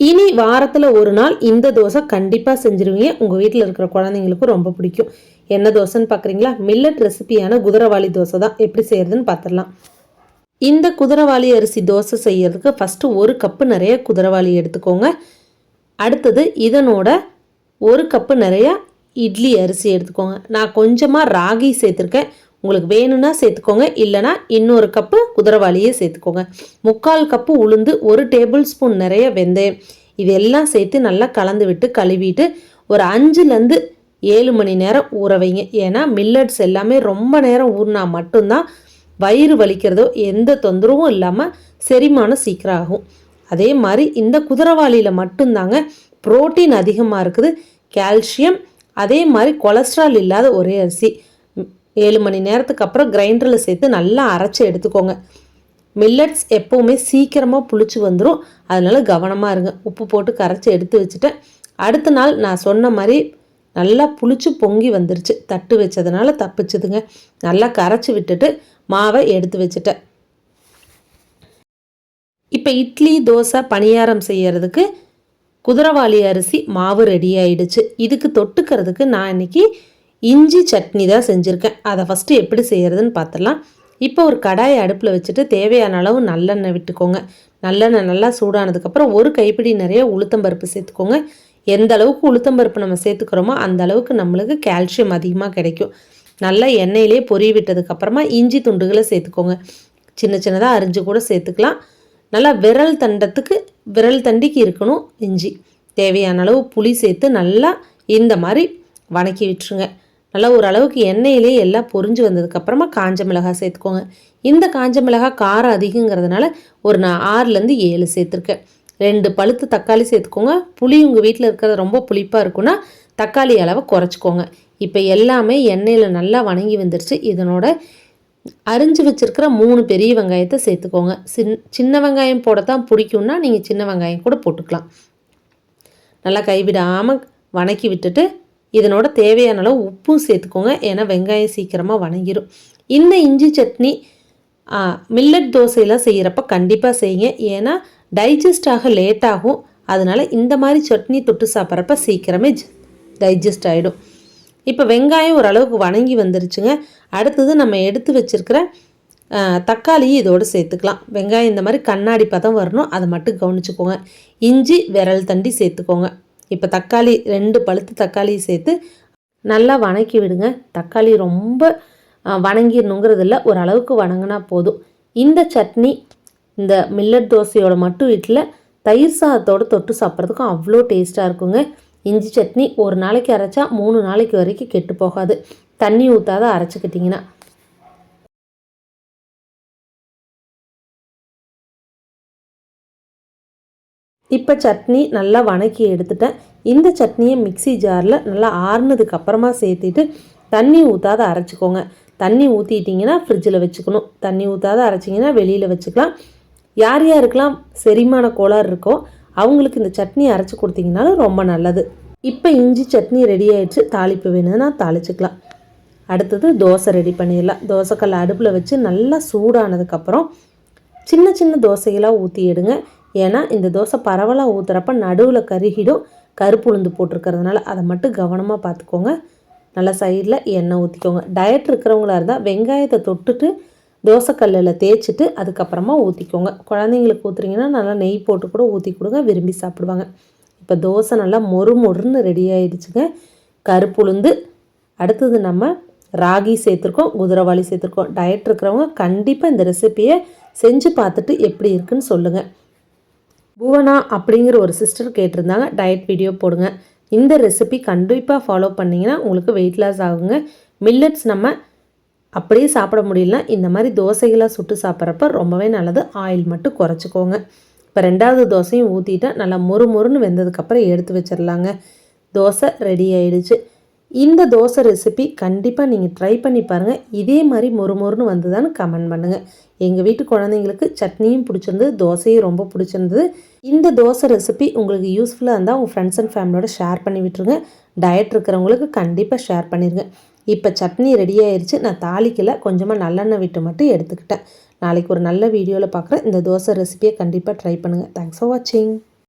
இனி வாரத்தில் ஒரு நாள் இந்த தோசை கண்டிப்பாக செஞ்சுருவீங்க. உங்கள் வீட்டில் இருக்கிற குழந்தைங்களுக்கும் ரொம்ப பிடிக்கும். என்ன தோசைன்னு பார்க்குறீங்களா மில்லட் ரெசிபியான குதிரவாளி தோசை தான். எப்படி செய்யறதுன்னு பார்த்துடலாம் இந்த குதிரவாளி அரிசி தோசை செய்யறதுக்கு ஃபஸ்ட்டு ஒரு கப்பு நிறைய குதிரவாளி எடுத்துக்கோங்க. அடுத்தது இதனோட ஒரு கப்பு நிறைய இட்லி அரிசி எடுத்துக்கோங்க. நான் கொஞ்சமாக ராகி சேர்த்துருக்கேன். உங்களுக்கு வேணும்னா சேர்த்துக்கோங்க இல்லைனா இன்னொரு கப்பு குதிரவாளியே சேர்த்துக்கோங்க. முக்கால் கப்பு உளுந்து ஒரு டேபிள் ஸ்பூன் நிறைய வெந்தயம். இதெல்லாம் சேர்த்து நல்லா கலந்து விட்டு கழுவிட்டு ஒரு அஞ்சுலேருந்து ஏழு மணி நேரம் ஊற வைங்க. ஏன்னா மில்லட்ஸ் எல்லாமே ரொம்ப நேரம் ஊறினா மட்டும்தான் வயிறு வலிக்கிறதோ எந்த தொந்தரவும் இல்லாமல் செரிமானம் சீக்கிரம் ஆகும் அதே மாதிரி இந்த குதிரவாளியில் மட்டும்தாங்க புரோட்டீன் அதிகமாக இருக்குது. கால்சியம் அதே மாதிரி கொலஸ்ட்ரால் இல்லாத ஒரே அரிசி. ஏழு மணி நேரத்துக்கு அப்புறம் கிரைண்டரில் சேர்த்து நல்லா அரைச்சி எடுத்துக்கோங்க. மில்லட்ஸ் எப்போவுமே சீக்கிரமாக புளிச்சு வந்துடும் அதனால் கவனமாக இருங்க. உப்பு போட்டு கரைச்சி எடுத்து வச்சுட்டேன். அடுத்த நாள் நான் சொன்ன மாதிரி நல்லா புளிச்சு பொங்கி வந்துருச்சு. தட்டு வச்சதுனால தப்பிச்சுதுங்க. நல்லா கரைச்சி விட்டுட்டு மாவை எடுத்து வச்சுட்டேன். இப்போ இட்லி தோசை பணியாரம் செய்யறதுக்கு குதிரவாளி அரிசி மாவு ரெடி ஆயிடுச்சு. இதுக்கு தொட்டுக்கிறதுக்கு நான் இன்னைக்கு இஞ்சி சட்னி தான் செஞ்சுருக்கேன். அதை ஃபஸ்ட்டு எப்படி செய்கிறதுன்னு பார்த்துடலாம் இப்போ ஒரு கடாயை அடுப்பில் வச்சுட்டு தேவையான அளவு நல்லெண்ணெய் விட்டுக்கோங்க. நல்லெண்ணெய் நல்லா சூடானதுக்கப்புறம் ஒரு கைப்பிடி நிறைய உளுத்தம்பருப்பு சேர்த்துக்கோங்க. எந்த அளவுக்கு உளுத்தம்பருப்பு நம்ம சேர்த்துக்கிறோமோ அந்த அளவுக்கு நம்மளுக்கு கால்சியம் அதிகமாக கிடைக்கும். நல்லா எண்ணெயிலே பொரிய விட்டதுக்கப்புறமா இஞ்சி துண்டுகளை சேர்த்துக்கோங்க. சின்ன சின்னதாக அரிஞ்சு கூட சேர்த்துக்கலாம். நல்லா விரல் தண்டத்துக்கு விரல் தண்டிக்கு இருக்கணும் இஞ்சி. தேவையான அளவு புளி சேர்த்து நல்லா இந்த மாதிரி வணக்கி விட்டுருங்க. நல்லா ஓரளவுக்கு எண்ணெயிலே எல்லாம் பொரிஞ்சு வந்ததுக்கப்புறமா காஞ்ச மிளகாய் சேர்த்துக்கோங்க. இந்த காஞ்ச மிளகாய் காரம் அதிகங்கிறதுனால ஒரு நான் ஆறுலேருந்து ஏழு சேர்த்துருக்கேன். ரெண்டு பழுத்து தக்காளி சேர்த்துக்கோங்க. புளி உங்கள் வீட்டில் இருக்கிறது ரொம்ப புளிப்பாக இருக்குன்னா தக்காளி அளவை குறைச்சிக்கோங்க. இப்போ எல்லாமே எண்ணெயில் நல்லா வணங்கி வந்துருச்சு. இதனோட அரிஞ்சு வச்சுருக்கிற மூணு பெரிய வெங்காயத்தை சேர்த்துக்கோங்க. சின் சின்ன வெங்காயம் போடத்தான் பிடிக்கும்னா நீங்கள் சின்ன வெங்காயம் கூட போட்டுக்கலாம். நல்லா கைவிடாமல் வணக்கி விட்டுட்டு இதனோட தேவையான அளவு உப்பும் சேர்த்துக்கோங்க. ஏன்னா வெங்காயம் சீக்கிரமாக வணங்கிடும் இந்த இஞ்சி சட்னி மில்லட் தோசையெல்லாம் செய்கிறப்ப கண்டிப்பாக செய்யுங்க. ஏன்னா டைஜஸ்ட் ஆக லேட் ஆகும். அதனால் இந்த மாதிரி சட்னி தொட்டு சாப்பிட்றப்ப சீக்கிரமே டைஜஸ்ட் ஆகிடும் இப்போ வெங்காயம் ஓரளவுக்கு வணங்கி வந்துருச்சுங்க. அடுத்தது நம்ம எடுத்து வச்சுருக்கிற தக்காளியும் இதோடு சேர்த்துக்கலாம். வெங்காயம் இந்த மாதிரி கண்ணாடி பதம் வரணும். அதை மட்டும் கவனிச்சுக்கோங்க. இஞ்சி விரல் தண்டி சேர்த்துக்கோங்க. இப்போ தக்காளி ரெண்டு பழுத்து தக்காளி சேர்த்து நல்லா வணக்கி விடுங்க. தக்காளி ரொம்ப வணங்கிடணுங்கிறது இல்லை ஓரளவுக்கு வணங்கினா போதும். இந்த சட்னி இந்த மில்லட் தோசையோட மட்டும் வீட்டில் தயிர் சாதத்தோடு தொட்டு சாப்பிட்றதுக்கும் அவ்வளோ டேஸ்ட்டாக இருக்குங்க. இஞ்சி சட்னி ஒரு நாளைக்கு அரைச்சா மூணு நாளைக்கு வரைக்கும் கெட்டு போகாது. தண்ணி ஊற்றாத அரைச்சிக்கிட்டிங்கன்னா. இப்போ சட்னி நல்லா வணக்கி எடுத்துட்டேன். இந்த சட்னியை மிக்சி ஜாரில் நல்லா ஆறுனதுக்கு அப்புறமா சேர்த்துட்டு தண்ணி ஊற்றாத அரைச்சிக்கோங்க. தண்ணி ஊற்றிட்டிங்கன்னா ஃப்ரிட்ஜில் வச்சுக்கணும். தண்ணி ஊற்றாத அரைச்சிங்கன்னா வெளியில் வச்சுக்கலாம். யார் யாருக்கெல்லாம் செரிமான கோளாறு இருக்கோ அவங்களுக்கு இந்த சட்னி அரைச்சி கொடுத்தீங்கனாலும் ரொம்ப நல்லது. இப்போ இஞ்சி சட்னி ரெடி ஆகிடுச்சு தாளிப்பு வேணும்னா தாளிச்சிக்கலாம். அடுத்தது தோசை ரெடி பண்ணிடலாம். தோசைக்கல் அடுப்பில் வச்சு நல்லா சூடானதுக்கப்புறம் சின்ன சின்ன தோசைகளாக ஊற்றி எடுங்க. ஏன்னா இந்த தோசை பரவலாக ஊற்றுறப்ப நடுவில் கருகிடும் கருப்பு உளுந்து போட்டிருக்கிறதுனால அதை மட்டும் கவனமாக பார்த்துக்கோங்க. நல்லா சைடில் எண்ணெய் ஊற்றிக்கோங்க டயட் இருக்கிறவங்களா இருந்தால் வெங்காயத்தை தொட்டுட்டு தோசைக்கல்லில் தேய்ச்சிட்டு அதுக்கப்புறமா ஊற்றிக்கோங்க குழந்தைங்களுக்கு ஊற்றுறீங்கன்னா நல்லா நெய் போட்டு கூட ஊற்றி கொடுங்க. விரும்பி சாப்பிடுவாங்க. இப்போ தோசை நல்லா மொறு மொறுன்னு ரெடி ஆகிடுச்சுங்க கருப்பு உளுந்து. அடுத்தது நம்ம ராகி சேர்த்துருக்கோம் குதிரவாளி சேர்த்துருக்கோம். டயட் இருக்கிறவங்க கண்டிப்பாக இந்த ரெசிப்பியை செஞ்சு பார்த்துட்டு எப்படி இருக்குன்னு சொல்லுங்கள் புவனா அப்படிங்கிற ஒரு சிஸ்டர் கேட்டிருந்தாங்க. டயட் வீடியோ போடுங்க. இந்த ரெசிபி கண்டிப்பாக ஃபாலோ பண்ணிங்கன்னா உங்களுக்கு வெயிட் லாஸ் ஆகுங்க. மில்லட்ஸ் நம்ம அப்படியே சாப்பிட முடியலனா இந்த மாதிரி தோசைகளாக சுட்டு சாப்பிட்றப்ப ரொம்பவே நல்லது. ஆயில் மட்டும் குறைச்சிக்கோங்க. இப்போ ரெண்டாவது தோசையும் ஊற்றிட்டா நல்லா மொறு மொறுன்னு வெந்ததுக்கப்புறம் எடுத்து வச்சிடலாங்க தோசை ரெடி ஆயிடுச்சு. இந்த தோசை ரெசிபி கண்டிப்பாக நீங்கள் ட்ரை பண்ணி பாருங்கள் இதே மாதிரி மொறு மொறுன்னு வந்ததான்னு கமெண்ட் பண்ணுங்கள் எங்கள் வீட்டு குழந்தைங்களுக்கு சட்னியும் பிடிச்சிருந்தது தோசையும் ரொம்ப பிடிச்சிருந்தது. இந்த தோசை ரெசிபி உங்களுக்கு யூஸ்ஃபுல்லாக இருந்தால் உங்கள் ஃப்ரெண்ட்ஸ் அண்ட் ஃபேமிலியோட ஷேர் பண்ணி விட்டுருங்க. டயட் இருக்கிறவங்களுக்கு கண்டிப்பாக ஷேர் பண்ணிடுங்க இப்போ சட்னி ரெடி ஆயிடுச்சு நான் தாளிக்கல. கொஞ்சமாக நல்லெண்ணெய் விட்டு மட்டும் எடுத்துக்கிட்டேன். நாளைக்கு ஒரு நல்ல வீடியோவில் பார்க்குறேன் இந்த தோசை ரெசிபியை கண்டிப்பாக ட்ரை பண்ணுங்கள் தேங்க்ஸ் ஃபார் வாட்சிங்